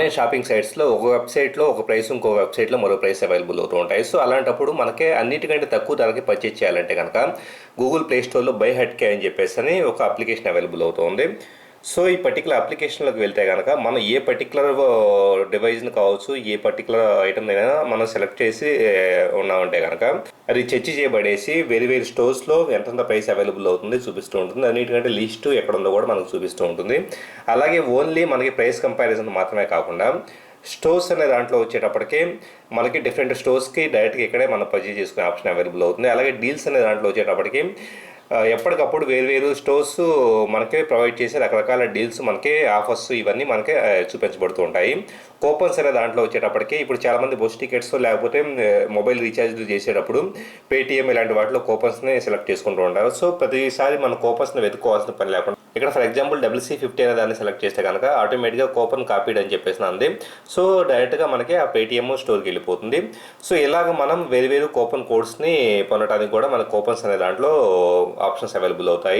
Online shopping సైట్స్లో ఒక వెబ్సైట్లో ఒక ప్రైస్ ఇంకో వెబ్సైట్లో మరో ప్రైస్ అవైలబుల్ అవుతూ ఉంటాయి. సో అలాంటప్పుడు మనకి అన్నిటికంటే తక్కువ ధరకి పర్చేజ్ చేయాలంటే కనుక గూగుల్ ప్లే స్టోర్లో బై హెడ్ కే అని చెప్పేసి అని ఒక అప్లికేషన్ అవైలబుల్ అవుతుంది సో ఈ పర్టికులర్ అప్లికేషన్లోకి వెళ్తే కనుక మనం ఏ పర్టికులర్ డివైజ్ని కావచ్చు ఏ పర్టికులర్ ఐటమ్ అయినా మనం సెలెక్ట్ చేసి ఉన్నామంటే కనుక అది చర్చ చేయబడేసి వేరు వేరు స్టోర్స్లో ఎంతెంత ప్రైస్ అవైలబుల్ అవుతుంది చూపిస్తూ ఉంటుంది. అన్నిటికంటే లిస్ట్ ఎక్కడ ఉందో కూడా మనకు చూపిస్తూ ఉంటుంది. అలాగే ఓన్లీ మనకి ప్రైస్ కంపారిజన్ మాత్రమే కాకుండా స్టోర్స్ అనే దాంట్లో వచ్చేటప్పటికి మనకి డిఫరెంట్ స్టోర్స్కి డైరెక్ట్గా ఇక్కడే మనం పర్చేజ్ చేసుకునే ఆప్షన్ అవైలబుల్ అవుతుంది. అలాగే డీల్స్ అనే దాంట్లో వచ్చేటప్పటికి ఎప్పటికప్పుడు వేరు వేరు స్టోర్స్ మనకే ప్రొవైడ్ చేసే రకరకాల డీల్స్ మనకే ఆఫర్స్ ఇవన్నీ మనకే చూపించబడుతూ ఉంటాయి. కూపన్స్ అనే దాంట్లో వచ్చేటప్పటికి ఇప్పుడు చాలామంది బస్ టికెట్స్ లేకపోతే మొబైల్ రీఛార్జ్లు చేసేటప్పుడు పేటీఎం ఇలాంటి వాటిలో కూపన్స్ని సెలెక్ట్ చేసుకుంటూ ఉంటారు. సో ప్రతిసారి మన కూపన్స్ని వెతుక్కోవాల్సిన పని లేకుండా ఇక్కడ ఫర్ ఎగ్జాంపుల్ డబ్ల్యూసీ ఫిఫ్టీ అనే దాన్ని సెలెక్ట్ చేస్తే కనుక ఆటోమేటిక్గా కూపన్ కాపీడ్ అని చెప్పేసి అంది. సో డైరెక్ట్గా మనకి ఆ పేటిఎం స్టోర్కి వెళ్ళిపోతుంది. సో ఇలాగ మనం వేరు వేరు కూపన్ కోడ్స్ని పొందడానికి కూడా మన కూపన్స్ అనే దాంట్లో ఆప్షన్స్ అవైలబుల్ అవుతాయి.